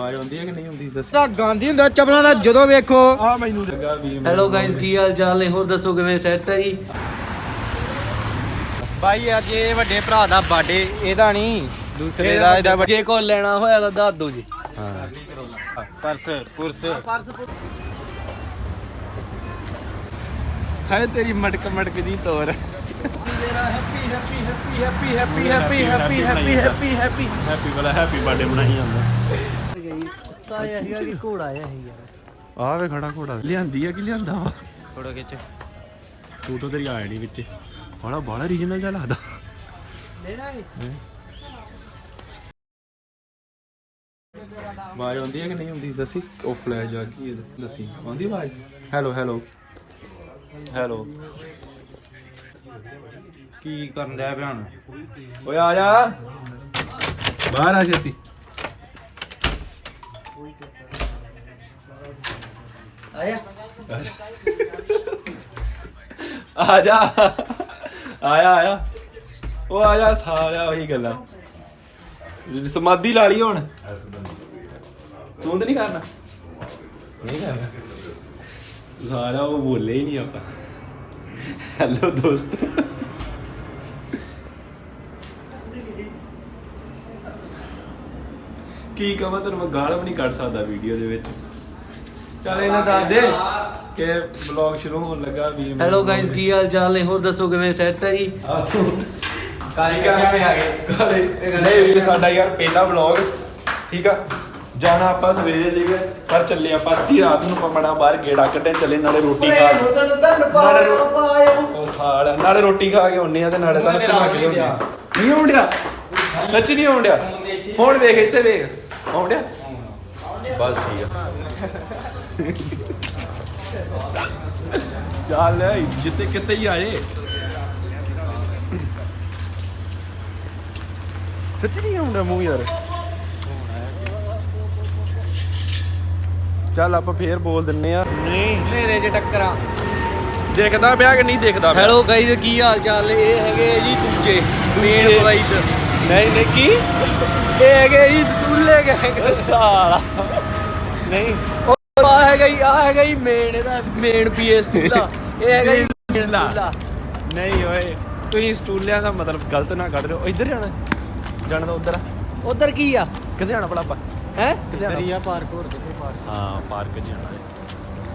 ਆਵਾਜ਼ ਆਉਂਦੀ ਹੈ ਕਿ ਨਹੀਂ ਆਉਂਦੀ ਦੱਸ ਤੇਰਾ ਗਾਂਧੀ ਹੁੰਦਾ ਚਪਲਾਂ ਦਾ ਜਦੋਂ ਵੇਖੋ ਆ ਮੈਨੂੰ ਲੱਗਾ ਵੀ ਹੈਲੋ ਗਾਇਸ ਕੀ ਹਾਲ ਚਾਲ ਨੇ ਹੋਰ ਦੱਸੋ ਕਿਵੇਂ ਸੈਟ ਹੈ ਜੀ ਬਾਈ ਅੱਜ ਇਹ ਵੱਡੇ ਭਰਾ ਦਾ ਬਰਥਡੇ ਇਹਦਾ ਨਹੀਂ ਦੂਸਰੇ ਦਾ ਇਹਦਾ ਜੇ ਕੋਈ ਲੈਣਾ ਹੋਇਆ ਤਾਂ ਦੱਸ ਦਿਓ ਜੀ ਪਰਸ ਪੁਰਸ ਹੈ ਤੇਰੀ ਮਟਕ ਮਟਕ ਦੀ ਤੋਰ happy happy happy happy happy happy happy happy happy happy happy ਵਾਲਾ ਹੈਪੀ ਬਰਥਡੇ ਮਨਾਈ ਜਾਂਦਾ ਕੁੱਤਾ ਕਿ ਘੋੜਾ ਵੇ ਖੜਾ ਘੋੜਾ। ਲਿਆਂਦੀ ਆ ਕਿ ਲਿਆਂਦਾ ਵਾ? ਫੋਟੋ ਖਿੱਚ। ਫੋਟੋ ਤੇਰੀ ਆਇਆ ਨਹੀਂ ਵਿੱਚ। ਬੜਾ ਬੜਾ ਰੀਜਨਲ ਜਿਹਾ ਲੱਗਦਾ। ਲੈਣਾ ਹੈ ਆਵਾਜ਼ ਆਉਂਦੀ ਹੈ ਕਿ ਨਹੀਂ ਆਉਂਦੀ? ਦੱਸੀ। ਉਹ ਫਲੈਸ਼ ਆ ਗਈ ਇਹਦੇ। ਦੱਸੀ। ਆਉਂਦੀ ਆਵਾਜ਼? ਹੈਲੋ ਹੈਲੋ ਹੈਲੋ ਕੀ ਕਰਨ ਦਿਆ ਭੈਣ? ਓਏ ਆ ਜਾ। ਬਾਹਰ ਆ ਛੇਤੀ। ਆਇਆ? ਆ ਜਾ। ਆਇਆ ਆਇਆ। ਉਹ ਆ ਜਾ ਸਾਰਾ ਉਹੀ ਗੱਲਾਂ। ਸਮਾਧੀ ਲਾ ਲਈ ਹੁਣ। ਤੂੰ ਤਾਂ ਨਹੀਂ ਕਰਨਾ? ਨਹੀਂ ਕਰਨਾ। ਸਾਰਾ ਉਹ ਬੋਲੇ ਹੀ ਨਹੀਂ ਆਪਾਂ। ਹੈਲੋ ਦੋਸਤ। ਕੀ ਕਹਾਂ ਤੈਨੂੰ ਮੈਂ ਗਾਲ ਵੀ ਨਹੀਂ ਕੱਢ ਸਕਦਾ ਵੀਡੀਓ ਦੇ ਵਿੱਚ। ਚੱਲ ਇਹਨਾਂ ਦੱਸ ਦੇ ਕਿ ਵਲੌਗ ਸ਼ੁਰੂ ਹੋਣ ਲੱਗਾ ਵੀ ਹੈਲੋ ਗਾਇਸ ਕੀ ਹਾਲ ਚਾਲ ਨੇ? ਹੋਰ ਦੱਸੋ ਕਿਵੇਂ ਸੈਟ ਹੈ ਜੀ? ਕਾਲੀ ਕਾਲੀ ਆ। ਗਏ। ਕਾਲੇ ਨਹੀਂ ਇਹ ਸਾਡਾ ਯਾਰ ਪਹਿਲਾ ਵਲੌਗ ਠੀਕ ਆ। ਜਾਣਾ ਆਪਾਂ ਸਵੇਰੇ ਸੀਗੇ ਪਰ ਚੱਲੇ ਆਪਾਂ ਅੱਧੀ ਰਾਤ ਨੂੰ ਪਮੜਾ ਬਾਹਰ ਗੇੜਾ ਕੱਢੇ ਚੱਲੇ ਨਾਲੇ ਰੋਟੀ ਖਾ ਕੇ। ਨਾਲੇ ਰੋ- ਉਹ ਸਾਲ ਨਾਲੇ ਰੋਟੀ ਖਾ ਕੇ ਆਉਨੇ ਆ ਤੇ ਨਾਲੇ ਤਾਂ ਘੁਮਾ ਕੇ ਆ। ਨਹੀਂ ਆਉਂਦਿਆ ਸੱਚ ਨਹੀਂ ਆਉਂਦਿਆ ਹੁਣ ਵੇਖ ਇੱਥੇ ਵੇਖ। ਆਉਂਦਿਆ ਬਸ ਠੀਕ ਆ। ਚੱਲ ਜਿੱਤੇ ਕਿਤੇ ਹੀ ਆਏ ਸੱਚੀ ਨਹੀਂ ਆਉਂਦਾ ਮੂੰਹ ਯਾਰ? ਚੱਲ ਆਪਾਂ ਫੇਰ ਬੋਲ ਦਿੰਨੇ ਆ। ਨਹੀਂ ਮੇਰੇ ਚ ਟੱਕਰਾਂ। ਦੇਖਦਾ ਪਿਆ ਕਿ ਨਹੀਂ ਦੇਖਦਾ ਪਿਆ? ਹੈਲੋ ਗਾਇਸ ਕੀ ਹਾਲ ਚਾਲ? ਇਹ ਹੈਗੇ ਜੀ ਦੂਜੇ ਮੇਨ ਦੂਜੇ। ਨਹੀਂ ਨਹੀਂ ਕੀ? ਇਹ ਹੈਗੇ ਜੀ ਸਟੂਲੇ ਗਏ ਸਾਲਾ। ਨਹੀਂ। ਆ ਹੈਗਾ ਜੀ ਆ ਹੈਗਾ ਜੀ ਮੇਨ ਇਹਦਾ ਮੇਨ ਪੀਏ ਸਟੂਲਾ ਇਹ ਹੈਗਾ ਜੀ ਸਟੂਲਾ ਨਹੀਂ ਓਏ। ਤੁਸੀਂ ਸਟੂਲਿਆਂ ਦਾ ਮਤਲਬ ਗਲਤ ਨਾ ਕੱਢ ਦਿਓ। ਇੱਧਰ ਜਾਣਾ। ਜਾਣਾ ਤਾਂ ਉੱਧਰ ਕੀ ਆ? ਕਿੱਥੇ ਜਾਣਾ ਭਲਾ ਆਪਾਂ? ਹੈ? ਕਿੱਥੇ ਜਾਣਾ? ਦਰਿਆ ਪਾਰਕ ਹੋਰ ਕਿੱਥੇ ਪਾਰਕ? ਹਾਂ ਪਾਰਕ 'ਚ ਜਾਣਾ ਹੈ।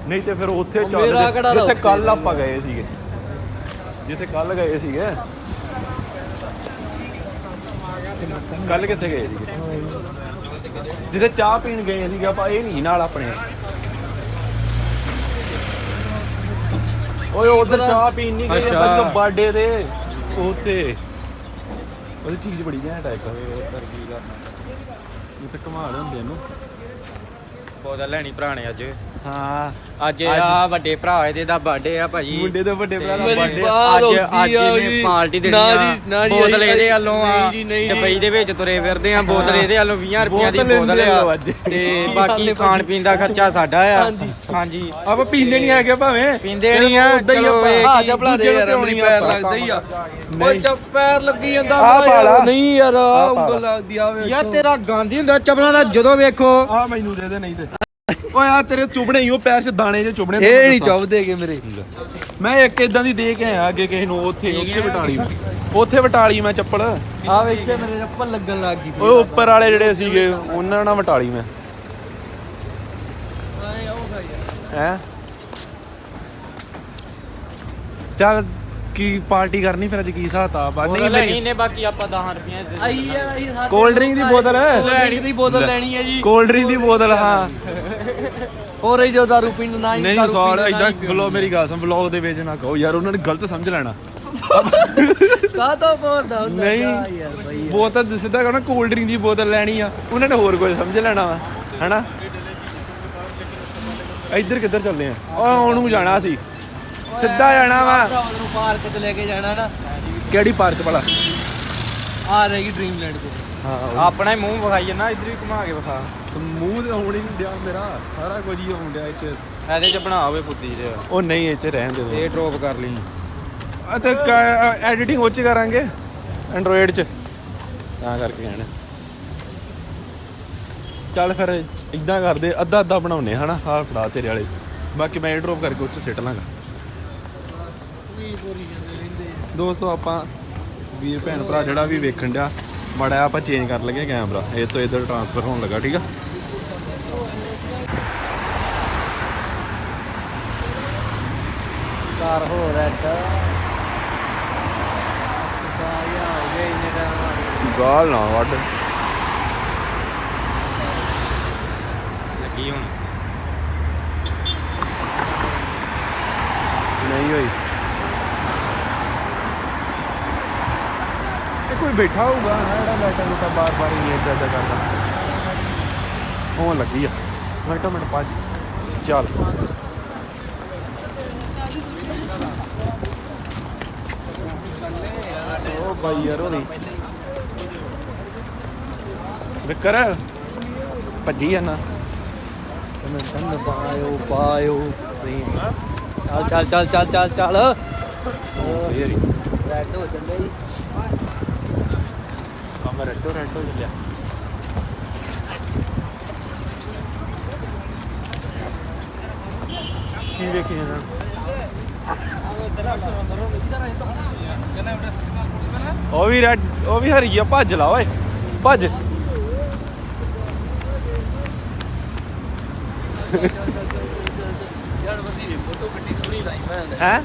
ਨਹੀਂ ਤੇ ਫਿਰ ਉੱਥੇ ਉਹ ਚੱਲ ਜਿੱਥੇ ਉੱਥੇ ਕੱਲ ਆਪਾਂ ਗਏ ਸੀਗੇ। ਜਿੱਥੇ ਕੱਲ ਗਏ ਸੀਗੇ। ਕੱਲ ਕਿੱਥੇ ਗਏ ਜਿੱਥੇ ਚਾਹ ਪੀਣ ਗਏ ਸੀਗੇ ਆਪਾਂ ਇਹ ਨਹੀਂ ਨਾਲ ਆਪਣੇ। ਓਏ ਉਧਰ ਚਾਹ ਪੀਣ ਨਹੀਂ ਗਏ। ਆਪਾਂ ਬਰਥਡੇ ਦੇ ਉੱਤੇ ਉਹਦੀ ਚੀਜ਼ ਬੜੀ ਘੈਂਟ ਆ ਇੱਕ। ਉਧਰ ਕੀ ਕਰਨਾ? ਉੱਤੇ ਕਮਾਲ ਹੁੰਦੇ ਇਹਨੂੰ। ਪੌਦਾ ਲੈਣੀ ਭਰਾ ਨੇ ਅੱਜ। ਹਾਂ ਅੱਜ ਆ ਵੱਡੇ ਭਰਾ ਇਹਦੇ ਦਾ ਬਰਥਡੇ ਆ ਭਾਜੀ ਮੁੰਡੇ ਦੇ ਵੱਡੇ ਭਰਾ ਦਾ ਮੇਰੀ birthday। ਅੱਜ ਅੱਜ ਆ ਇਹਨੇ ਜੀ। ਪਾਰਟੀ ਦੇਣੀ ਨਾ ਆ ਜੀ, ਨਾ ਜੀ, ਬੋਤਲ ਇਹਦੇ ਵੱਲੋਂ ਆ ਨਹੀਂ ਜੀ, ਨਹੀਂ ਜੀ। ਦੁਬਈ ਦੇ ਵਿੱਚ ਤੁਰੇ ਫਿਰਦੇ ਆ ਬੋਤਲ ਇਹਦੇ ਵੱਲੋਂ 20 ਰੁਪਈਆਂ ਦੀ ਬੋਤਲ ਬੋਤਲ ਇਹਦੇ ਵੱਲੋਂ ਆ ਅੱਜ। ਤੇ ਬਾਕੀ ਖਾਣ ਪੀਣ ਦਾ ਖਰਚਾ ਸਾਡਾ ਆ ਹਾਂਜੀ। ਹਾਂਜੀ ਆਪਾਂ ਪੀਂਦੇ ਨਹੀਂ ਹੈਗੇ ਭਾਵੇਂ ਪੀਂਦੇ ਨਹੀਂ ਆ ਉੱਦਾਂ ਹੀ ਚਲੋ ਆਪਾਂ- ਇਹ ਦੇ ਦੂਜੇ ਨੂੰ ਯਾਰ ਮੇਰੀ ਪੈਰ ਆਪਾਂ। ਲੱਗਦਾ ਹੀ ਆ। ਓਏ ਚੱਪ ਪੈਰ ਲੱਗੀ ਜਾਂਦਾ ਆਹ ਮੇਰਾ ਪਾ ਲਾ। ਯਾਰ। ਨਹੀਂ ਯਾਰ ਆ ਆਹ ਪਾ ਉਂਗਲ ਲਾ। ਲੱਗਦੀ ਆ ਵੇ ਯਾਰ ਤੇਰਾ ਗਾਂਧੀ ਹੁੰਦਾ ਚਪਲਾਂ ਦਾ ਜਦੋਂ ਵੇਖੋ ਆ ਮੈਨੂੰ ਦੇ ਦੇ ਨਹੀਂ ਤੇ ਓਏ ਆ ਤੇਰੇ ਚੁਬਣੇ ਹੀ ਉਹ ਪੈਰ 'ਚ ਦਾਣੇ ਜੇ ਚੁਬਣੇ ਇਹ ਨਹੀਂ ਦੱਸਾਂ। ਚੁੱਭਦੇਗੇ ਮੇਰੇ। ਮੈਂ ਇੱਕ ਇਦਾਂ ਦੀ ਦੇ ਕੇ ਆਇਆ ਅੱਗੇ ਕਿਸੇ ਨੂੰ ਉੱਥੇ ਉੱਥੇ ਵਟਾਲੀ ਉੱਥੇ ਵਟਾਲੀ ਮੈਂ ਚੱਪਲ। ਆ ਵੇਖੇ ਮੇਰੇ ਚੱਪਲ ਲੱਗਣ ਲੱਗ ਗਈ। ਓਏ ਉੱਪਰ ਵਾਲੇ ਜਿਹੜੇ ਸੀਗੇ ਉਹਨਾਂ ਨਾਲ ਵਟਾਲੀ ਮੈਂ। ਹੈ? ਚੱਲ ਕੀ ਪਾਰਟੀ ਕਰਨੀ ਫਿਰ ਅੱਜ ਕੀ ਹਿਸਾਬ ਆ ਬਾ ਨਹੀਂ ਲੈਣੀ ਨੇ ਬਾਕੀ ਆਪਾਂ 10 ਰੁਪਈਆਂ ਦੇ ਆਈ ਆ ਆਈ ਸਾਡੇ ਕੋਲਡ ਡਰਿੰਕ ਦੀ ਬੋਤਲ। ਕੋਲਡ ਡਰਿੰਕ ਦੀ ਬੋਤਲ ਲੈਣੀ ਹੈ ਜੀ। ਕੋਲਡ ਡਰਿੰਕ ਦੀ ਬੋਤਲ ਹਾਂ। ਹੋਰ ਇਹ ਜੋ ਦਾਰੂ ਪੀਣ ਨਾ ਹੀ ਨਹੀਂ ਦਾਰੂ ਸੌੜ ਪੀਣ ਨਾ ਇਦਾਂ ਹੀ ਬਲੋ ਮੇਰੀ ਗੱਲ ਸੁਣ ਬਲੌਗ ਦੇ ਵਿੱਚ ਨਾ ਕਹੋ ਯਾਰ ਉਹਨਾਂ ਨੇ ਗਲਤ ਸਮਝ ਲੈਣਾ। ਕਾਹ ਤੋਂ ਬੋਲਦਾ ਹੁੰਦਾ ਨਹੀਂ। ਯਾਰ ਬਈ ਬੋਤਲ ਸਿੱਧਾ ਕਹਣਾ ਕੋਲਡ ਡਰਿੰਕ ਦੀ ਬੋਤਲ ਲੈਣੀ ਆ ਉਹਨਾਂ ਨੇ ਹੋਰ ਕੁਝ ਸਮਝ ਲੈਣਾ ਵਾ ਹੈਨਾ? ਇੱਧਰ ਕਿੱਧਰ ਚੱਲੇ ਆ? ਉਹ ਆਉਣ ਨੂੰ ਜਾਣਾ ਸੀ। ਸਿੱਧਾ ਜਾਣਾ ਵਾ। ਉਹਨੂੰ ਪਾਰਕ ਤੇ ਲੈ ਕੇ ਜਾਣਾ ਨਾ। ਕਿਹੜੀ ਪਾਰਕ ਭਲਾ? ਆ ਰਹੀ ਡ੍ਰੀਮਲੈਂਡ ਹਾਂ ਆਪਣਾ ਹੀ ਮੂੰਹ ਵਿਖਾਈ ਨਾ ਇੱਧਰ ਵੀ ਘੁਮਾ ਕੇ ਵਿਖਾ। ਮੂੰਹ ਤੇ ਆਉਣ ਹੀ ਨਹੀਂ ਡਿਆ ਮੇਰਾ ਸਾਰਾ ਕੁਝ ਹੀ ਆਉਣ ਡਿਆ ਚ ਇਹਦੇ ਚ ਬਣਾ ਹੋਵੇ ਬੁੱਧੀ ਦੇ ਉਹ ਨਹੀਂ ਇਹ ਚ ਰਹਿਣ ਦੇ ਇਹ ਡ੍ਰੌਪ ਕਰ ਲਈ। ਅਤੇ ਐਡੀਟਿੰਗ ਉਹ ਚ ਕਰਾਂਗੇ ਐਂਡਰੋਇਡ ਚ। ਤਾਂ ਕਰਕੇ ਕਹਿਣਾ ਚੱਲ ਫਿਰ ਇਦਾਂ ਕਰਦੇ ਅੱਧਾ ਅੱਧਾ ਬਣਾਉਨੇ ਹਨਾ? ਆਹ ਫੜਾ ਤੇਰੇ ਵਾਲੇ। ਬਾਕੀ ਮੈਂ ਡ੍ਰੌਪ ਕਰਕੇ ਉੱਚ ਸਿੱਟ ਲਾਂਗਾ। ਦੋਸਤੋ ਆਪਾਂ ਵੀਰ ਭੈਣ ਭਰਾ ਜਿਹੜਾ ਵੀ ਵੇਖਣ ਡਿਆ ਮਾੜਾ ਜਿਹਾ ਆਪਾਂ ਚੇਂਜ ਕਰ ਲਗੇ ਕੈਮਰਾ ਇਹ ਤੋਂ ਇਧਰ ਟਰਾਂਸਫਰ ਹੋਣ ਲੱਗਾ ਠੀਕ ਆ? ਕਾਰ ਹੋ ਰੈਡ ਸਿਕਾਇਆ ਹੋ ਗਏ ਇੰਨੇ ਟਾਈਮ ਗਾਲ ਨਾ ਵੱਢ। ਲੱਗੀ ਹੁਣ। ਨਹੀਂ ਹੋਈ। ਇਹ ਕੋਈ ਬੈਠਾ ਹੋਊਗਾ ਜਿਹੜਾ ਬੈਠਾ ਬੈਠਾ ਬਾਰ ਬਾਰ ਹੀ ਇੱਦਾਂ ਇੱਦਾਂ ਕਰਦਾ। ਹੋਣ ਲੱਗੀ ਆ। ਮਿੰਟੋ ਮਿੰਟ ਪਾ ਚੱਲ। ਬਾਈ ਯਾਰ ਉਹਦੀ। ਵਿਕਰ। ਭੱਜੀ ਜਾਣਾ ਮੈਂ ਕੰਨ ਪਾਇਓ ਪਾਇਓ ਚੱਲ ਚੱਲ ਚੱਲ ਚੱਲ ਚੱਲ ਚੱਲ ਫੇਰ ਰੈਡ ਹੋ ਚੱਲੇ। ਜੀ ਕੰਮ ਰੈਟੋ ਰੈਟੋ ਚੱਲਿਆ ਕੀ ਵੇਖੀ ਜਾਂਦਾ? ਉਹ ਵੀ ਰੈਡ ਉਹ ਵੀ ਹਰੀ ਆ ਭੱਜ ਲਾ ਓਏ ਭੱਜ। ਯਾਰ ਵਧੀ ਦੀ ਫੋਟੋ ਗੱਡੀ ਸੋਹਣੀ ਲਾਈ ਮੈਂ ਹੈ?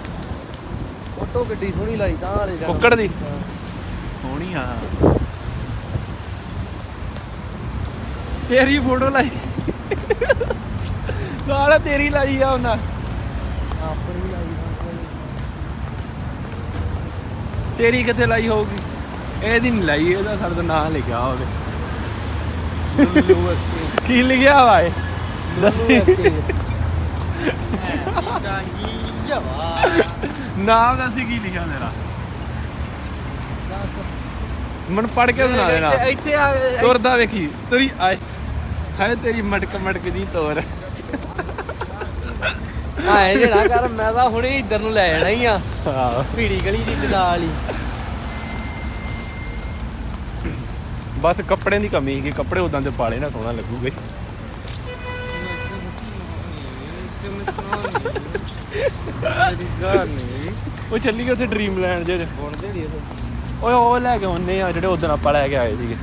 ਫੋਟੋ ਗੱਡੀ ਸੋਹਣੀ ਲਾਈ ਤਾਂ ਵਾਲੇ ਜਾਣਾ। ਕੁੱਕੜ ਦੀ। ਸੋਹਣੀ ਆ। ਤੇਰੀ ਫੋਟੋ ਲਾਈ। ਨਾਲ ਤੇਰੀ ਲਾਈ ਆ ਉਹਨਾਂ। ਆਪਣੀ ਤੇਰੀ ਕਿੱਥੇ ਲਾਈ ਹੋਊਗੀ? ਇਹਦੀ ਨਹੀਂ ਲਾਈ ਇਹਦਾ ਸਾਡਾ ਤਾਂ ਨਾਂ ਲਿਖਿਆ ਹੋਵੇ। ਕੀ ਲਿਖਿਆ ਵਾ ਇਹ? ਦੱਸੀ। ਡਾਂਗੀ ਜਵਾ ਨਾਮ ਦੱਸੀ ਕੀ ਲਿਖਿਆ ਤੇਰਾ? ਮਨ ਪੜ ਕੇ ਸੁਣਾ ਦੇਣਾ। ਇੱਥੇ ਆ ਤੁਰਦਾ ਵੇਖੀ। ਤੁਰੀ ਆਏ। ਹਾਏ ਤੇਰੀ ਮਟਕ ਮਟਕ ਦੀ ਤੋਰ। ਇਹ ਨਾ ਕਰ ਮੈਂ ਤਾਂ ਹੁਣੇ ਇੱਧਰ ਨੂੰ ਲੈ ਜਾਣਾ ਹੀ ਆ। ਹਾਂ ਭੀੜੀ ਗਲੀ ਦੀ ਨਾਲ ਹੀ ਬਸ ਕੱਪੜਿਆਂ ਦੀ ਕਮੀ ਸੀਗੀ ਕੱਪੜੇ ਉਦਾਂ ਦੇ ਪਾਲੇ ਨਾ ਸੋਹਣਾ ਲੱਗੂਗੇ। ਉਹ ਚੱਲੀ ਗਏ ਉੱਥੇ ਡ੍ਰੀਮ ਲੈਂਡ ਜੇ। ਓਏ ਉਹ ਲੈ ਕੇ ਆਉਨੇ ਆ ਜਿਹੜੇ ਉਦੋਂ ਆਪਾਂ ਲੈ ਕੇ ਆਏ ਸੀਗੇ।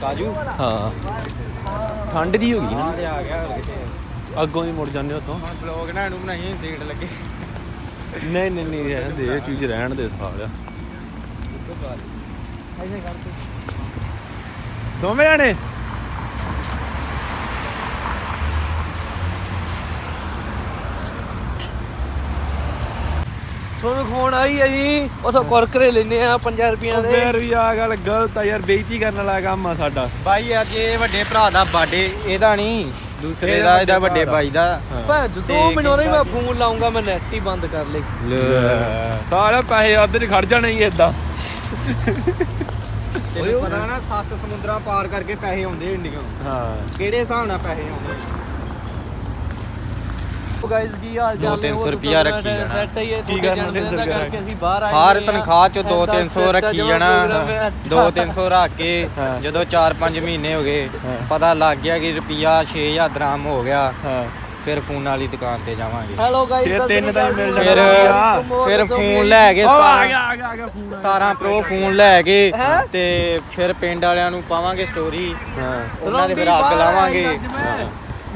ਕਾਜੂ? ਹਾਂ। ਠੰਡ ਦੀ ਹੋ ਗਈ ਨਾ। ਆ ਗਿਆ ਆ ਗਿਆ ਅੱਗੋਂ ਹੀ ਮੁੜ ਜਾਂਦੇ ਉਤੋਂ ਹੁਣ ਬਲੌਗ ਨਾ ਇਹਨੂੰ ਬਣਾਈ ਸੀਟ ਲੱਗੇ। ਨਹੀਂ ਨਹੀਂ ਨਹੀਂ ਰਹਿਣ ਦੇ ਇਹ ਚੀਜ਼ ਰਹਿਣ ਦੇ ਸਾਲ ਆ। ਐਸੇ ਕਰਕੇ ਦੋਵੇਂ ਜਾਣੇ? ਤੁਹਾਨੂੰ ਖੋਣ ਆਈ ਹੈ ਜੀ। ਉਥੋਂ ਕੁਰਕਰੇ ਲੈਨੇ ਆ 5 ਰੁਪਈਆਂ ਦੇ। ਫੇਰ ਵੀ ਆ ਗੱਲ ਗਲਤ ਆ ਯਾਰ ਬੇਇੱਜ਼ਤੀ ਕਰਨ ਵਾਲਾ ਕੰਮ ਆ ਸਾਡਾ। ਬਾਈ ਅੱਜ ਇਹ ਵੱਡੇ ਭਰਾ ਦਾ ਬਰਥਡੇ ਇਹਦਾ ਨਹੀਂ ਦੂਸਰੇ ਦਾ ਇਹਦਾ ਵੱਡੇ ਬਾਈ ਦਾ। ਭੈਣ ਦੋ ਤੇ ਮਿੰਟ ਉਹਨੇ ਮੈਂ ਕੀ ਫੋਨ ਲਾਉਂਗਾ ਮੈਂ ਨੈਟ ਹੀ ਬੰਦ ਕਰ ਲਈ। ਸਾਰਾ ਪੈਸੇ ਅੱਧੇ ਚ ਖੜ ਜਾਣੇ ਹੀ ਏਦਾਂ। ਤੈਨੂੰ ਪਤਾ ਨਾ ਸੱਤ ਸਮੁੰਦਰਾਂ ਪਾਰ ਕਰਕੇ ਪੈਸੇ ਆਉਂਦੇ ਇੰਡੀਆ ਹਾਂ। ਕਿਹੜੇ ਹਿਸਾਬ ਨਾਲ ਪੈਸੇ ਆਉਂਦੇ ਉਹ ਗਾਇਸ ਕੀ ਹਾਲ ਦੋ ਚਾਲ ਤਿੰਨ ਸੌ ਰੁਪਈਆ ਰੱਖੀ ਜਾਣਾ। ਸੈੱਟ ਹੀ ਹੈ ਕੀ ਤੁਹਾਡੇ ਜਨਮਦਿਨ ਦਾ ਕਰਕੇ ਅਸੀਂ ਬਾਹਰ ਆਏ ਹਰ। ਤਨਖਾਹ ਚੋਂ 2 ਏਦਾਂ 300 ਰੱਖੀ ਜਮਾਂ ਜਾਣਾ। ਪ੍ਰੋਗਰਾਮ ਹੈ। 2 300 ਰੱਖ ਕੇ ਹਾਂ। ਜਦੋਂ 4-5 ਮਹੀਨੇ ਹੋ ਗਏ ਹਾਂ। ਪਤਾ ਲੱਗ ਗਿਆ ਕਿ ਰੁਪਿਆ 6000 ਦਰਾਮ ਹੋ ਗਿਆ। ਹਾਂ। ਫਿਰ ਫੋਨ ਵਾਲੀ ਦੁਕਾਨ ਤੇ ਜਾਵਾਂਗੇ। ਹੈਲੋ ਗਾਇਸ ਫਿਰ ਤਿੰਨ ਤਾਂ ਹੀ ਮਿਲ ਫਿਰ ਜਾਣਾ ਫਿਰ ਫੋਨ ਲੈ ਕੇ ਆ 17 ਗਿਆ ਆ ਗਿਆ ਆ ਗਿਆ ਫੋਨ 17 ਪ੍ਰੋ ਫੋਨ ਲੈ ਕੇ? ਤੇ ਫਿਰ ਪਿੰਡ ਵਾਲਿਆਂ ਨੂੰ ਪਾਵਾਂਗੇ ਸਟੋਰੀ ਹਾਂ। ਉਹਨਾਂ ਦੇ ਫਿਰ ਅੱਗ ਲਾਵਾਂਗੇ।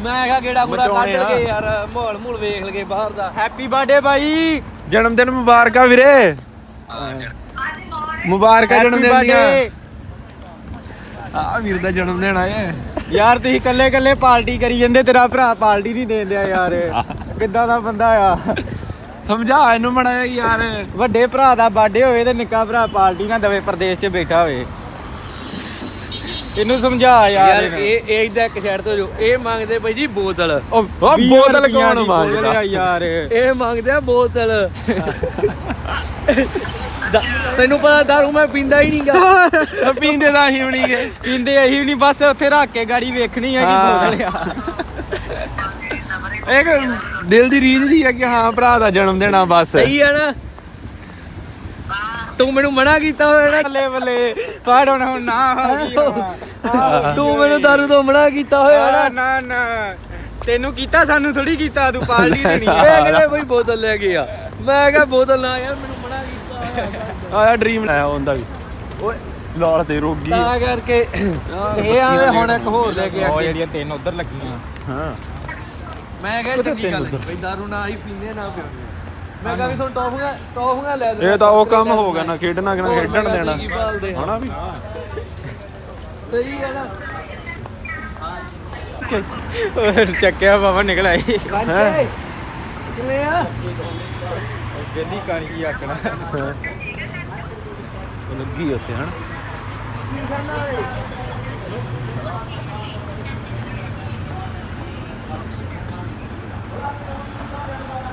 ਮੈਂ ਕਿਹਾ ਗੇੜਾ ਗੁੜਾ ਕੱਢ ਮਚਾਉਣੇ ਆ। ਕੇ ਯਾਰ ਮਾਹੌਲ ਮੂਲ ਵੇਖ ਲਗੇ ਬਾਹਰ ਦਾ। ਹੈਪੀ ਬਰਥਡੇ ਬਾਈ! ਜਨਮ ਦਿਨ ਮੁਬਾਰਕਾਂ ਵੀਰੇ। ਮੁਬਾਰਕਾਂ ਜਨਮ ਦਿਨ ਦੀਆਂ। ਆ ਵੀਰ ਦਾ ਜਨਮ ਦਿਨ ਆਏ ਯਾਰ ਤੁਸੀਂ ਇਕੱਲੇ ਇਕੱਲੇ ਪਾਰਟੀ ਕਰੀ ਜਾਂਦੇ ਤੇਰਾ ਭਰਾ ਪਾਰਟੀ ਨਹੀਂ ਦੇਣ ਦਿਆ ਯਾਰ। ਕਿੱਦਾਂ ਦਾ ਬੰਦਾ ਆ? ਸਮਝਾ ਇਹਨੂੰ ਮੜਾ ਯਾਰ। ਵੱਡੇ ਭਰਾ ਦਾ ਬਰਥਡੇ ਹੋਵੇ ਤੇ ਨਿੱਕਾ ਭਰਾ ਪਾਰਟੀ ਨਾ ਦਵੇ ਪ੍ਰਦੇਸ਼ 'ਚ ਬੈਠਾ ਹੋਵੇ। ਇਹਨੂੰ ਸਮਝਾ ਯਾਰ ਯਾਰ ਇਹ ਇਹ ਇਦਾਂ ਇੱਕ ਸਾਈਡ ਤੋਂ ਜੋ ਇਹ ਮੰਗਦੇ ਬਈ ਜੀ ਬੋਤਲ। ਉਹ ਉਹ ਵੀਹ ਬੋਤਲ ਰੁਪਈਆਂ ਕੌਣ ਦੀ ਬੋਤਲ ਮੰਗਦਾ ਆ ਯਾਰ। ਇਹ ਮੰਗਦੇ ਆ ਬੋਤਲ। ਦ- ਤੈਨੂੰ ਪਤਾ ਦਾਰੂ ਮੈਂ ਪੀਂਦਾ ਹੀ ਨਹੀਂਗਾ ਪੀਂਦੇ ਤਾਂ ਹੀ ਹੋਣੀ ਗਏ ਪੀਂਦੇ ਅਸੀਂ ਨਹੀਂ ਬਸ ਉੱਥੇ ਰੱਖ ਕੇ ਗਾੜੀ ਵੇਖਣੀ ਆ ਹਾਂ। ਕਿ ਬੋਤਲ ਆ। ਇੱਕ ਦਿਲ ਦੀ ਰੀਝ ਜੀ ਹੈ ਕਿ ਹਾਂ ਭਰਾ ਦਾ ਜਨਮ ਦਿਨ ਆ ਬਸ। ਸਹੀ ਹੈ ਨਾ। ਤੂੰ ਮੈਨੂੰ ਮਨਾ ਕੀਤਾ ਹੋਇਆ ਨਾ। ਬੱਲੇ ਬੱਲੇ ਫੜ ਹੁਣ ਹੁਣ ਨਾ ਹੋ ਗਈ। ਤੂੰ ਮੈਨੂੰ ਦਾਰੂ ਤੋਂ ਮਨਾ ਕੀਤਾ ਹੋਇਆ ਨਾ ਨਾ। ਨਾ ਤੈਨੂੰ ਕੀਤਾ ਸਾਨੂੰ ਥੋੜੀ ਕੀਤਾ ਤੂੰ ਪਾਰਟੀ ਦੇਣੀ ਇਹ ਆ। ਕਹਿੰਦੇ ਬਈ ਬੋਤਲ ਲੈ ਕੇ ਆ। ਮੈਂ ਕਿਹਾ ਬੋਤਲ ਨਾ ਯਾਰ ਮੈਨੂੰ ਮਨਾ ਕੀਤਾ ਹੋਇਆ ਆਇਆ ਡ੍ਰੀਮ ਲਾਇਆ ਹੁੰਦਾ ਵੀ। ਓਏ ਲਾਲ ਤੇ ਰੋਗੀ। ਤਾਂ ਕਰਕੇ ਇਹ ਆਵੇ ਹੁਣ ਇੱਕ ਹੋਰ ਲੈ ਕੇ ਆ ਉਹ ਕੇ। ਜਿਹੜੀਆਂ ਤਿੰਨ ਉਧਰ ਲੱਗੀਆਂ। ਹਾਂ। ਮੈਂ ਕਿਹਾ ਚੰਗੀ ਗੱਲ ਬਈ ਦਾਰੂ ਨਾ ਹੀ ਪੀਂਦੇ ਨਾ ਪੀਂਦੇ। ਮੈਂ ਕਿਹਾ ਵੀ ਤੁਹਾਨੂੰ ਟੌਫੀਆਂ ਟੌਫੀਆਂ ਲੈ ਦੇ ਇਹ ਤਾਂ ਉਹ ਕੰਮ ਹੋ ਗਿਆ ਨਾ ਖੇਡਣਾ ਕਿ ਨਾ ਖੇਡਣ ਦੇਣਾ। ਕੀ ਭਾਲਦੇ ਹਾਂ। ਹਨਾ ਵੀ? ਸਹੀ ਹੈ ਨਾ। ਚੱਕਿਆ ਬਾਬਾ ਨਿਕਲ ਆਈ। ਕਿਵੇਂ ਆ? ਗੱਡੀ ਕਾਣੀ ਕੀ ਆਖਣਾ ਲੱਗੀ ਉੱਥੇ ਹਨਾ? ਕੀ ਖਾਣਾ ਏ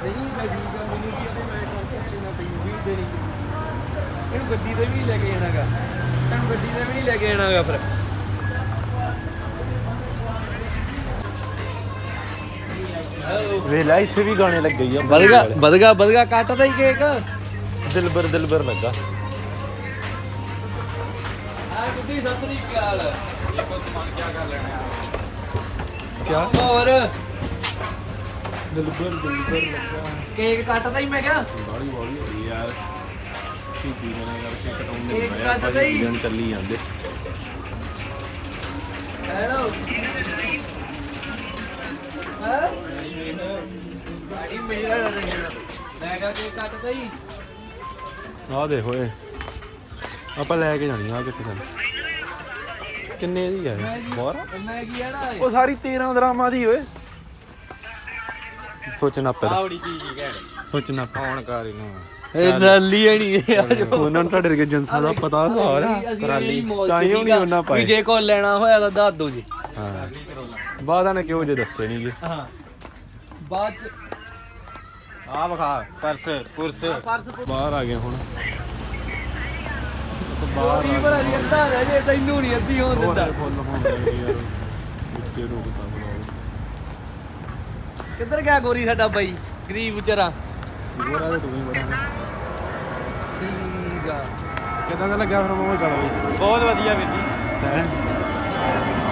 ਨਹੀਂ ਮੈਂ ਠੀਕ ਆ ਮੈਨੂੰ ਕੀ ਤੇ ਮੈਂ ਕੰਪਨੀ ਨਾ ਪਈ ਵੀ ਦੇਣੀ ਇਹਨੂੰ ਗੱਡੀ ਤੇ ਵੀ ਲੈ ਕੇ ਜਾਣਾਗਾ। ਤੈਨੂੰ ਗੱਡੀ ਤੇ ਵੀ ਨਹੀਂ ਲੈ ਕੇ ਜਾਣਾਗਾ ਫਿਰ। ਵੇਲਾ ਇੱਥੇ ਵੀ ਗਾਣੇ ਲੱਗੇ ਆ ਬਦਗਾ ਬਦਗਾ ਬਦਗਾ ਕੱਟਦਾ ਹੀ ਕੇਕ ਆ ਦਿਲਬਰ ਦਿਲਬਰ ਲੱਗਾ। ਗੁੱਡੀ ਸਤਿ ਸ੍ਰੀ ਅਕਾਲ। ਕਿਆ? ਹੋਰ? ਦਿਲਬਰ ਦਿਲਬਰ ਲੱਗਾ। ਕੇਕ ਕੱਟਦਾ ਹੀ ਮੈਂ ਕਿਹਾ। ਬਾਲੀ ਬਾਲੀ। ਕਰਕੇ ਕਟਾਉਂਦੇ ਹੁੰਦੇ ਆ, ਕੱਟ ਦੇਈ। ਦਿਨ ਚੱਲੀ ਜਾਂਦੇ ਹੈਲੋ ਹਾਂ ਗਾੜੀ ਮੇਰਾ ਮੈਂ ਕਿਹਾ ਕੇਕ ਕੱਟਦਾ ਹੀ? ਆਹ ਦੇਖੋ ਇਹ ਆਪਾਂ ਲੈ ਕੇ ਜਾਣੀ ਆ ਕਿਸੇ ਦਿਨ। ਕਿੰਨੇ ਦੀ ਹੈ ਬਾਹਰ ਮੈਂ ਕੀ ਆਣਾ ਉਹ ਸਾਰੀ 13 ਦਰਾਮਾਂ ਦੀ ਓਏ। ਸੋਚਣਾ ਪੈਦਾ ਆਉੜੀ ਚੀਜ਼ ਹੀ ਕਹਿ ਸੋਚਣਾ ਫੋਨ ਕਰ ਇਹਨੂੰ। ਇਹ ਜ਼ੱਲੀ ਨਹੀਂ। ਉਹਨਾਂ ਨੂੰ ਤੁਹਾਡੇ ਵਰਗੇ ਜਨਸਾਂ ਦਾ ਪਤਾ ਹੋਰ ਕਰਾਲੀ। ਤਾਂ ਹੀ ਨਹੀਂ ਉਹਨਾਂ ਪਾਏ। ਵੀ ਜੇ ਕੋਈ ਲੈਣਾ ਹੋਇਆ ਤਾਂ ਦੱਸ ਦਿਓ ਜੀ। ਹਾਂ। ਬਾਦਾਂ ਨੇ ਕਿਉਂ ਜੇ ਦੱਸੇ ਨਹੀਂ ਜੀ। ਹਾਂ। ਬਾਅਦ ਚ ਆ ਵਿਖਾ ਪਰਸ ਪੁਰਸ। ਪਰਸ ਬਾਹਰ ਆ ਗਏ ਹੁਣ। ਬਾਹਰ ਬੜਾ ਜੀ ਅੱਧਾ ਰਹਿ ਜੇ ਤੈਨੂੰ ਨਹੀਂ ਅੱਧੀ ਹੋਣ ਦਿੰਦਾ ਫੁੱਲ ਹੋਣ ਲੱਗੇ ਯਾਰ। ਉੱਤੇ ਰੁਕਦਾ ਬਲਾਉ ਕਿੱਧਰ ਗਿਆ ਗੋਰੀ ਸਾਡਾ ਬਾਈ? ਗਰੀਬ ਵਿਚਾਰਾ। ਗੋਰਾ ਤੇ ਤੂੰ ਹੀ ਬੜਾ ਆ ਕਿਦਾਂ ਦਾ ਲੱਗਿਆ ਫਿਰ ਮੋਹ ਚੱਲ ਬਈ ਬਹੁਤ ਵਧੀਆ ਵੀਰ ਜੀ। ਹੈ?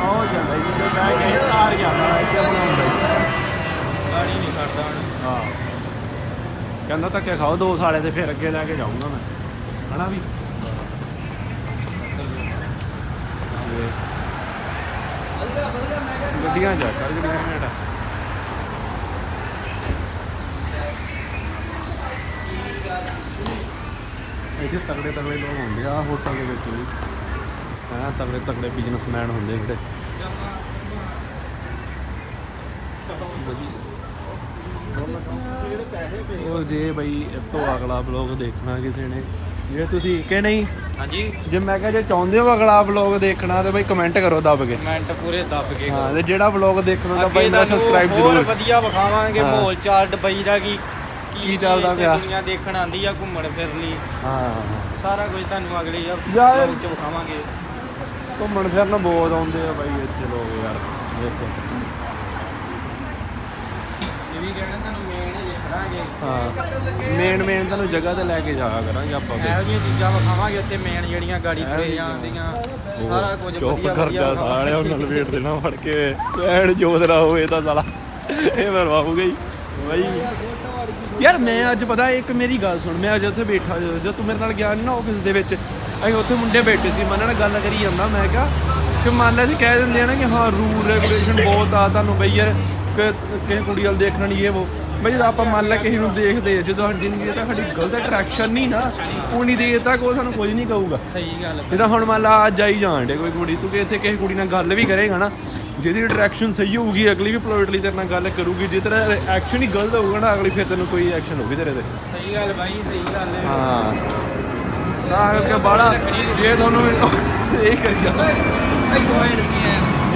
ਆਹ ਜਾਂਦਾ ਜੀ ਤੇ ਮੈਂ ਕਹੇ ਤਾਰ ਜਾਂਦਾ ਇੱਥੇ ਬਣਾਉਂਦਾ ਗਾੜੀ ਨਹੀਂ ਹੁਣ। ਹਾਂ। ਕਹਿੰਦਾ ਧੱਕੇ ਖਾਓ ਦੋ ਸਾਲੇ ਤੇ ਫਿਰ ਅੱਗੇ ਲੈ ਕੇ ਜਾਊਂਗਾ ਮੈਂ। ਹਨਾ ਵੀ? ਕਿਹਾ ਗੱਡੀਆਂ ਜਾ ਕਰ ਗੱਡੀਆਂ ਕੈਨੇਡਾ ਇੱਥੇ ਤਗੜੇ ਤਗੜੇ ਲੋਕ ਹੁੰਦੇ ਆ ਹੋਟਲ ਦੇ ਵਿੱਚ ਵੀ। ਹਾਂ ਤਗੜੇ ਤਗੜੇ ਬਿਜ਼ਨਸਮੈਨ ਹੁੰਦੇ ਜਿਹੜੇ। ਉਹ ਜੇ ਬਈ ਤੋਂ ਅਗਲਾ ਬਲੌਗ ਦੇਖਣਾ ਕਿਸੇ ਨੇ। ਜੇ ਤੁਸੀਂ ਕਿ ਨਹੀਂ? ਹਾਂਜੀ। ਜੇ ਮੈਂ ਕਿਹਾ ਜੇ ਚਾਹੁੰਦੇ ਹੋ ਅਗਲਾ ਬਲੌਗ ਦੇਖਣਾ ਤੇ ਬਈ ਕਮੈਂਟ ਕਰੋ ਦੱਬ ਕੇ। ਮਿੰਟ ਪੂਰੇ ਦੱਬ ਕੇ ਹਾਂ ਤੇ ਜਿਹੜਾ ਬਲੌਗ ਦੇਖਣਾ ਤਾਂ ਬਈ ਤੁਹਾਨੂੰ ਸਬਸਕ੍ਰਾਈਬ ਹੋਰ ਜ਼ਰੂਰ। ਵਧੀਆ ਵਿਖਾਵਾਂਗੇ। ਮਾਹੌਲ ਚਾਲ ਦੁਬਈ ਦਾ ਕੀ ਕੀ ਚੱਲਦਾ ਇੱਥੇ ਪਿਆ। ਦੁਨੀਆ ਦੇਖਣ ਆਂਦੀ ਆ ਘੁੰਮਣ ਫਿਰਨ ਲਈ। ਹਾਂ। ਸਾਰਾ ਕੁਝ ਤੁਹਾਨੂੰ ਅਗਲੇ ਯਾਰ- vlog ਚ ਵਿਖਾਵਾਂਗੇ। ਘੁੰਮਣ ਫਿਰਨ ਬਹੁਤ ਆਉਂਦੇ ਆ ਬਾਈ ਇੱਥੇ ਲੋਕ ਯਾਰ ਦੇਖੋ। ਇਹ ਵੀ ਕਹਿਣਾ ਤੁਹਾਨੂੰ ਮੇਨ ਹਾਂ। ਮੇਨ ਮੇਨ ਤੁਹਾਨੂੰ ਜਗ੍ਹਾ ਤੇ ਲੈ ਕੇ ਜਾਇਆ ਕਰਾਂਗੇ ਆਪਾਂ ਇਹੋ ਜਿਹੀਆਂ ਚੀਜ਼ਾਂ ਵਿਖਾਵਾਂਗੇ ਉੱਥੇ ਮੇਨ ਜਿਹੜੀਆਂ ਗਾੜੀ ਇਹੋ ਜਿਹੀਆਂ। ਜਾਂਦੀਆਂ ਸਾਰਾ ਕੁਝ ਚੁੱਪ ਵਧੀਆ ਕਰ ਜਾ ਸਾਲਿਆ ਉਹਨਾਂ ਨੂੰ ਵੇਟ ਦੇਣਾ ਫੜ ਕੇ। ਐਣ ਜੋਦਰਾ ਹੋਏ ਤਾਂ ਸਾਲਾ ਇਹ ਮਰਵਾਉਗਾ ਹੀ ਬਾਈ। ਯਾਰ ਮੈਂ ਅੱਜ ਪਤਾ ਇੱਕ ਮੇਰੀ ਗੱਲ ਸੁਣ ਮੈਂ ਅੱਜ ਉੱਥੇ ਬੈਠਾ ਜਦੋਂ ਤੂੰ ਮੇਰੇ ਨਾਲ ਗਿਆ ਨਹੀਂ ਨਾ ਆਫਿਸ ਦੇ ਵਿੱਚ ਅਸੀਂ ਉੱਥੇ ਮੁੰਡੇ ਬੈਠੇ ਸੀ ਮੈਂ ਉਹਨਾਂ ਨਾਲ ਗੱਲ ਕਰੀ ਜਾਂਦਾ ਮੈਂ ਕਿਹਾ ਕਿ ਮੰਨ ਲੈ ਸੀ ਕਹਿ ਦਿੰਦੇ ਆ ਨਾ ਕਿ ਹਾਂ ਰੂਲ ਰੈਗੂਲੇਸ਼ਨ ਬਹੁਤ ਆ ਤੁਹਾਨੂੰ ਬਈ ਯਾਰ ਕਿ ਕਿਸੇ ਕੁੜੀ ਵਾਲ ਦੇਖਣਾ ਨਹੀਂ ਇਹ ਉਹ ਬਈ ਜਦੋਂ ਆਪਾਂ ਮੰਨ ਲੈ ਕਿਸੇ ਨੂੰ ਦੇਖਦੇ ਆ, ਜਦੋਂ ਸਾਡੀ ਜ਼ਿੰਦਗੀ ਤਾਂ ਸਾਡੀ ਗਲਤ ਅਟਰੈਕਸ਼ਨ ਨਹੀਂ ਨਾ ਉਨੀ ਦੇਰ ਤੱਕ ਉਹ ਸਾਨੂੰ ਕੁਝ ਨਹੀਂ ਕਹੂਗਾ। ਸਹੀ ਗੱਲ ਜਿੱਦਾਂ ਹੁਣ ਮੰਨ ਲਾ ਅੱਜ ਆਈ ਜਾਣ ਡੇ ਕੋਈ ਕੁੜੀ ਤੂੰ ਕਿ ਇੱਥੇ ਕਿਸੇ ਕੁੜੀ ਨਾਲ ਗੱਲ ਵੀ ਕਰੇਗਾ ਨਾ ਜਿਹਦੀ ਇੰਟਰੈਕਸ਼ਨ ਸਹੀ ਹੋਊਗੀ ਅਗਲੀ ਵੀ ਪੋਲਾਈਟਲੀ ਤੇਰੇ ਨਾਲ ਗੱਲ ਕਰੂਗੀ ਜੇ ਤੇਰਾ ਐਕਸ਼ਨ ਹੀ ਗਲਤ ਹੋਊਗਾ ਨਾ ਅਗਲੀ ਫਿਰ ਤੈਨੂੰ ਕੋਈ ਐਕਸ਼ਨ ਹੋਊਗੀ ਤੇਰੇ ਤੇ। ਸਹੀ ਗੱਲ ਬਾਈ ਸਹੀ ਗੱਲ ਹੈ। ਹਾਂ। ਤਾਂ ਕਰਕੇ ਬਾੜਾ ਜੇ ਤੁਹਾਨੂੰ ਇਹ ਕਰੀ ਜਾਂਦਾ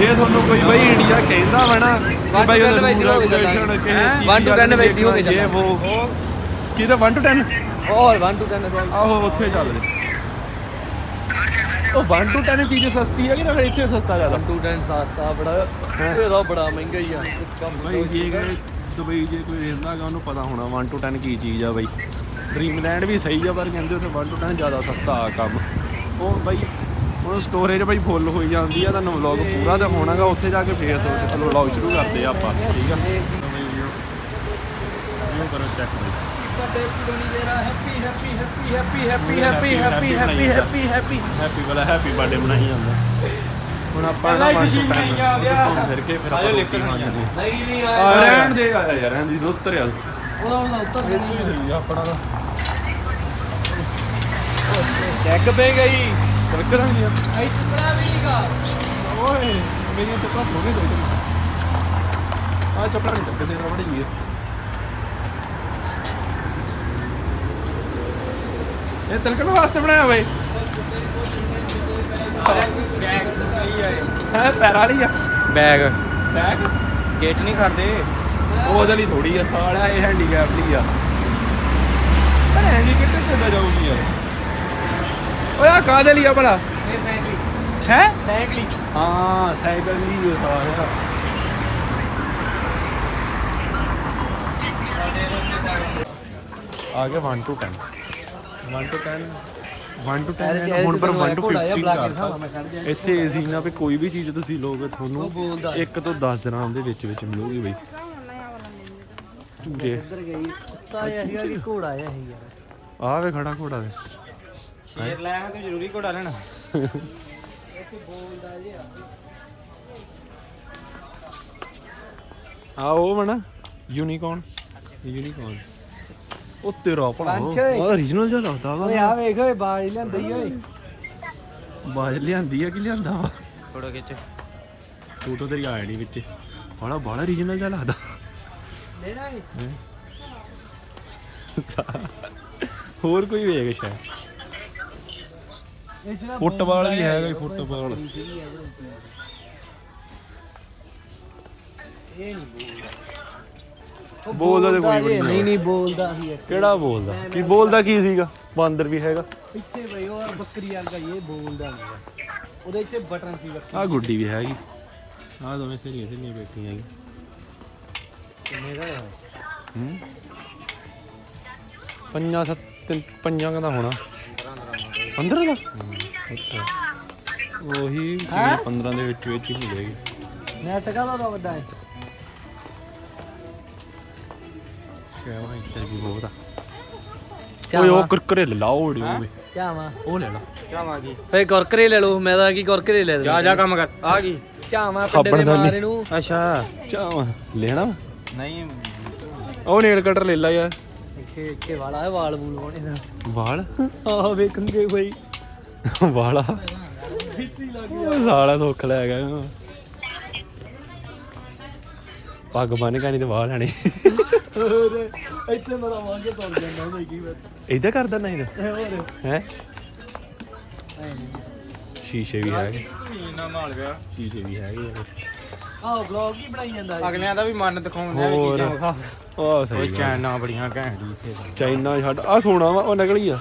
ਜੇ ਤੁਹਾਨੂੰ ਕੋਈ ਬਈ ਇੰਡੀਆ ਕਹਿੰਦਾ ਵਾ ਨਾ ਕਿ ਬਈ ten ਉਹ ਵਿੱਚ ਹੋ ਕੇ ਰੈਗੂਲੇਸ਼ਨ ਕਿਸੇ ਹੈਂ? ਚੀਜ਼ One to ਦੀ ten ਵਿੱਚ ਹੋ ਕੇ ਇਹ ਚੱਲਣਾ। ਉਹ ਕੀ ਤਾਂ 1 ਟੂ 10 ਹੋਰ 1 ਟੂ 10 ਦਾ ਆਹੋ ਉੱਥੇ ਚੱਲ ਰਹੇ ਉਹ 1 ਟੂ 10 ਚੀਜ਼ ਸਸਤੀ ਹੈ ਕਿ ਨਾ ਫਿਰ ਇੱਥੇ ਸਸਤਾ ਜ਼ਿਆਦਾ? 1 ਟੂ 10 ਸਸਤਾ ਬੜਾ ਇਹਦਾ ਬੜਾ ਮਹਿੰਗਾ ਹੀ ਆ। ਬਈ ਜੇ ਕੋਈ ਦੁਬਈ ਜੇ ਕੋਈ ਰਹਿੰਦਾ ਗਾ ਉਹਨੂੰ ਪਤਾ ਹੋਣਾ 1 ਟੂ 10 ਕੀ ਚੀਜ਼ ਆ ਬਈ। ਡ੍ਰੀਮਲੈਂਡ ਵੀ ਸਹੀ ਆ ਪਰ ਕਹਿੰਦੇ ਉੱਥੇ 1 ਟੂ 10 ਜ਼ਿਆਦਾ ਸਸਤਾ ਆ ਕੰਮ। ਉਹ ਬਾਈ ਹੁਣ ਸਟੋਰੇਜ ਬਾਈ ਫੁੱਲ ਹੋਈ ਜਾਂਦੀ ਆ ਤੁਹਾਨੂੰ ਵਲੌਗ ਪੂਰਾ ਦਿਖਾਉਣਾਗਾ ਉੱਥੇ ਜਾ ਕੇ ਫੇਰ ਤੋਂ ਚਲੋ ਵਲੌਗ ਸ਼ੁਰੂ ਕਰਦੇ ਆ ਆਪਾਂ ਠੀਕ ਆ? ਵੀਡੀਓ ਕਰੋ ਚੈੱਕ ਬਾਈ ਬਰਥਡੇ ਪੁਰਾਣੀ ਜੇਰਾ happy happy happy happy happy happy happy happy happy happy. Happy ਵਾਲਾ ਹੈਪੀ ਬਰਥਡੇ ਮਨਾਈ ਜਾਂਦਾ। ਹੁਣ ਆਪਾਂ ਨਾ ਹੀ ਟੂ ਖੁਸ਼ੀ ਮਨਾਈ ਜਾਂਦੇ ਆ। ਘੁੰਮ ਫਿਰ ਕੇ ਫਿਰ ਆਪਾਂ ਲਿਫਟ ਖਾਣੀ ਨਹੀਂ ਨਹੀਂ ਆ ਰਹਿਣ ਦੇ ਆ ਯਾਰ ਰਹਿਣ ਦੀ ਉੱਤਰ ਯਾਰ ਉਹਦਾ ਉਹਦਾ ਉੱਤਰ ਇਹ ਤੂੰ ਹੀ ਸਹੀ ਆ ਆਪਣਾ ਦਾ ਡੈਗ ਪੈ ਗਈ। ਦਾਂਗੇ ਯਾਰ। ਐ ਟੁਕੜਾ ਵੀ ਨਹੀਂਗਾ ਓਏ ਮੇਰੀਆਂ ਚੱਪਲਾਂ ਹੋ ਗਈ ਦੋ ਆ ਚੱਪਲਾਂ ਨਹੀਂ ਚੱਕਦੇ ਨਾ ਬੜੀ ਗਈ ਇਹ ਤਲਕਣ ਵਾਸਤੇ ਬਣਾਇਆ ਬਈ। ਹੈ ਪੈਰ ਵਾਲੀ ਆ। ਬੈਗ। ਬੈਗ? ਗੇਟ ਨਹੀਂ ਖੜਦੇ। ਉਹ ਉਹਦੇ ਲਈ ਥੋੜੀ ਆ ਸਾਲਿਆ ਇਹ ਹੈਂਡੀਕੈਪ ਲਈ ਆ। ਪਰ ਹੈਂਡੀਕੈਪ ਕਿੱਦਾਂ ਜਾਊਗੀ ਯਾਰ। ਓਏ ਆ ਕਾਦੇ ਲਈ ਆ ਭਲਾ? ਇਹ ਸਾਈਕਲ। ਹੈ? ਸਾਈਕਲ ਹਾਂ। ਸਾਈਕਲ ਵੀ ਸਾਲਿਆ ਆ। ਗਿਆ 1 ਟੂ 10 1 ਟੂ 10 1 ਟੂ 10 ਹੁਣ ਪਰ 1 ਟੂ 50 ਕਰਤਾ ਇੱਥੇ ਨਾ ਵੀ ਕੋਈ ਵੀ ਚੀਜ਼ ਤੁਸੀਂ ਲੋਗੇ ਤੁਹਾਨੂੰ ਬੋਲਦਾ। 1 ਤੋਂ 10 ਦਿਨਾਂ ਦੇ ਵਿੱਚ ਵਿੱਚ ਮਿਲੂਗੀ ਬਈ। ਝੂਠੇ ਇੱਧਰ ਗਈ ਕੁੱਤਾ ਜਿਹਾ ਸੀਗਾ ਕਿ ਘੋੜਾ ਜਿਹਾ ਸੀ ਯਾਰ। ਆ ਵੇ ਖੜਾ ਘੋੜਾ ਦੇ ਸ਼ੇਰ ਲੈ ਆਵਾਂ ਤੇ ਜ਼ਰੂਰੀ ਘੋੜਾ ਲੈਣਾ। ਆ ਉਹ ਮਣਾ ਯੂਨੀਕੌਰਨ ਯੂਨੀਕੌਰਨ ਉਹ ਤੇਰਾ ਭਲਾ। ਉਹ origignal ਜਿਹਾ ਲੱਗਦਾ ਓਏ ਵਾ ਆ ਵੇਖ ਓਏ ਬਾਜ ਲਿਆਂਦੀ ਓਏ। ਬਾਜ ਲਿਆਂਦੀ ਆ ਕਿ ਲਿਆਂਦਾ ਵਾ? ਫੋਟੋ ਖਿੱਚ। ਫੋਟੋ ਤੇਰੀ ਆਇਆ ਨਹੀਂ ਵਿੱਚ। ਬੜਾ ਬੜਾ origignal ਜਿਹਾ ਲੱਗਦਾ। ਲੈਣਾ ਏ ਹੋਰ ਕੋਈ ਵੇਖ ਸ਼ਾਇਦ। ਇਹ ਫੁੱਟਬਾਲ ਵੀ ਹੈਗਾ ਹੀ ਫੁੱਟਬਾਲ। ਇਹ ਨਹੀਂ ਬੋਲਦਾ ਤੇ ਕੋਈ ਵੀ ਨਹੀਂ ਨਹੀਂ ਨਹੀਂ ਬੋਲਦਾ ਸੀ ਇੱਕ। ਕਿਹੜਾ ਬੋਲਦਾ? ਕੀ ਬੋਲਦਾ ਕੀ ਸੀਗਾ? ਬਾਂਦਰ ਵੀ ਹੈਗਾ। ਪਿੱਛੇ ਬਈ ਉਹ ਬੱਕਰੀ ਵਰਗਾ ਹੀ ਇਹ ਬੋਲਦਾ ਨਹੀਂ ਉਹਦੇ ਇੱਥੇ ਬਟਨ ਸੀ ਬੱਕਰੀ ਆ ਗੁੱਡੀ ਵੀ ਹੈਗੀ। ਆ ਦੋਵੇਂ ਸਹੇਲੀਆਂ ਸਹੇਲੀਆਂ ਬੈਠੀਆਂ ਹੈਗੀ ਕਿੰਨੇ ਦਾ ਹੈ? ਹੂੰ? ਪੰਜਾਂ ਸੱਤ ਤਿੰਨ- ਪੰਜਾਂ ਕਹਿੰਦਾ ਹੋਣਾ। 15 ਦਾ? ਅੱਛਾ। ਉਹੀ 15 ਦੇ ਵਿੱਚ ਵਿੱਚ ਹੀ ਮਿਲੇਗੀ। ਨੈਟ ਕਾਹਦਾ ਦਾ ਵੱਡਾ ਹੈ? ਸ਼ਾਇਦ ਇੱਥੇ ਵੀ ਬਹੁਤ ਆ ਓਏ ਚਾਵਾ ਉਹ ਕੁਰਕਰੇ ਲੈ ਲਾ ਉਹ ਓਏ ਚਾਵਾ ਉਹ ਲੈ ਲਾ ਜਾਵਾਂਗੀ ਫੇ ਕੁਰਕਰੇ ਲੈ ਲਓ ਮੈਂ ਤਾਂ ਕੀ ਕੁਰਕਰੇ ਲੈ ਜਾ ਜਾ ਕੰਮ ਕਰ ਆ ਗਈ ਚਾਵਾ ਪਿੰਡੇ ਦੇ। ਮਾਰੇ ਨੂੰ ਅੱਛਾ ਚਾਵਾ ਲੈਣਾ? ਨਹੀਂ ਉਹ ਨੇਲ ਕਟਰ ਲੈ ਲਾ ਯਾਰ ਇੱਥੇ ਇੱਥੇ ਵਾਲਾ ਹੈ ਵਾਲ ਬੂਲ ਹੋਣੇ ਦਾ ਵਾਲ ਆਹ ਵੇਖਣਗੇ ਬਈ ਵਾਲਾ ਉਹ ਸਾਲਾ ਸੁੱਖ ਲੈ ਗਿਆ ਪੱਗ ਬੰਨ ਕੇ ਨਹੀਂ ਤੇ ਵਾਲ ਲੈਣੇ। ਹੋਰ ਇੱਥੇ ਮੇਰਾ ਵਾਂਗੇ ਤੁਰ ਜਾਂਦਾ ਉਹਨੇ ਕੀ ਬਸ ਇਦਾਂ ਕਰਦਾ ਨਹੀਂ ਹੋਰ? ਹੈ? ਸ਼ੀਸ਼ੇ ਵੀ ਹੈਗੇ। ਨਾ ਮਾਲ ਗਿਆ। ਸ਼ੀਸ਼ੇ ਵੀ ਹੈਗੇ ਆ। ਆਹ ਵਲੌਗ ਹੀ ਬਣਾਈ ਜਾਂਦਾ ਹੈ ਅਗਲਿਆਂ ਦਾ ਵੀ ਮਨ ਦਿਖਾਉਂਦੇ ਆ ਵੀ ਹੋਰ। ਚੀਜ਼ਾਂ ਉਹ ਸਹੀ ਗੱਲ। ਚੈਨਾ ਬੜੀਆਂ ਘੈਂਟ ਇੱਥੇ। ਤਾਂ। ਚਾਈਨਾ ਛੱਡ। ਆ ਸੋਨਾ ਵਾ ਉਹ ਨਕਲੀ ਆ।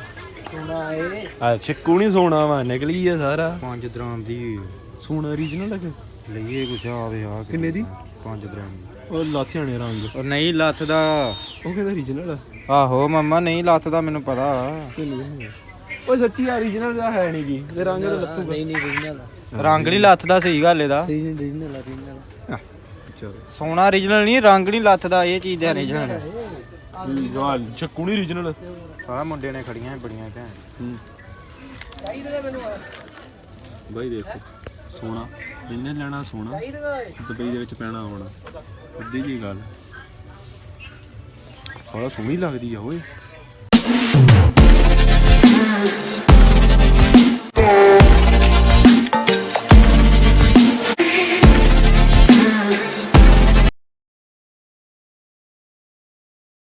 ਸੁਣਾ ਏ ਆ ਚਿੱਕੂ ਨਹੀਂ ਸੋਨਾ ਵਾ ਨਕਲੀ ਆ ਸਾਰਾ। ਪੰਜ ਦਰਾਮ ਦੀ। ਸੋਨਾ ਓਰੀਜਨਲ ਲੱਗੇ ਲਈਏ ਕੁਛ ਆਵੇ ਆ ਕਿੰਨੇ ਦੀ? ਪੰਜ ਦਰਾਮ। ਦੀ ਉਹ ਲਾਥਿਆਣੇ ਰੰਗ। ਉਹ ਨਹੀਂ ਲੱਥ ਦਾ ਉਹ ਕਹਿੰਦਾ ਆ? ਆਹੋ ਮਮਾ ਨਹੀਂ ਲੱਥ ਦਾ ਮੈਨੂੰ ਪਤਾ। ਉਹ ਸੱਚੀ ਓਰੀਜਨਲ ਦਾ ਹੈ ਨਹੀਂ ਕੀ ਤੇ ਰੰਗ ਤਾਂ ਲੱਥੂਗਾ ਨਹੀਂ ਨਹੀਂ ਰੀਜਨਲ ਰੰਗ ਨਹੀਂ ਲੱਥ ਦਾ ਸਹੀ ਗੱਲ ਇਹਦਾ। ਸਹੀ ਨਹੀਂ ਰੀਜਨਲ ਆ ਚਲੋ। ਸੋਨਾ origignal ਨਹੀਂ ਰੰਗ ਨਹੀਂ ਲੱਥ ਦਾ ਇਹ ਚੀਜ਼ ਹੈ origignal ਯਾਰ ਚੱਕੂ ਨਹੀਂ ਓਰੀਜਨਲ ਸਾਰਾ ਮੁੰਡੇ ਨੇ ਖੜੀਆਂ ਬੜੀਆਂ ਚਾਹੀਦਾ ਮੈਨੂੰ ਬਾਈ ਦੇਖੋ ਸੋਨਾ ਇਹਨੇ ਲੈਣਾ ਸੋਨਾ ਦੁਬਈ ਦੇ ਵਿੱਚ ਪੈਣਾ ਆਉਣਾ। ਸਿੱਧੀ ਜੀ ਗੱਲ। ਬੜਾ ਸੋਹਣੀ ਲੱਗਦੀ ਆ ਓਏ।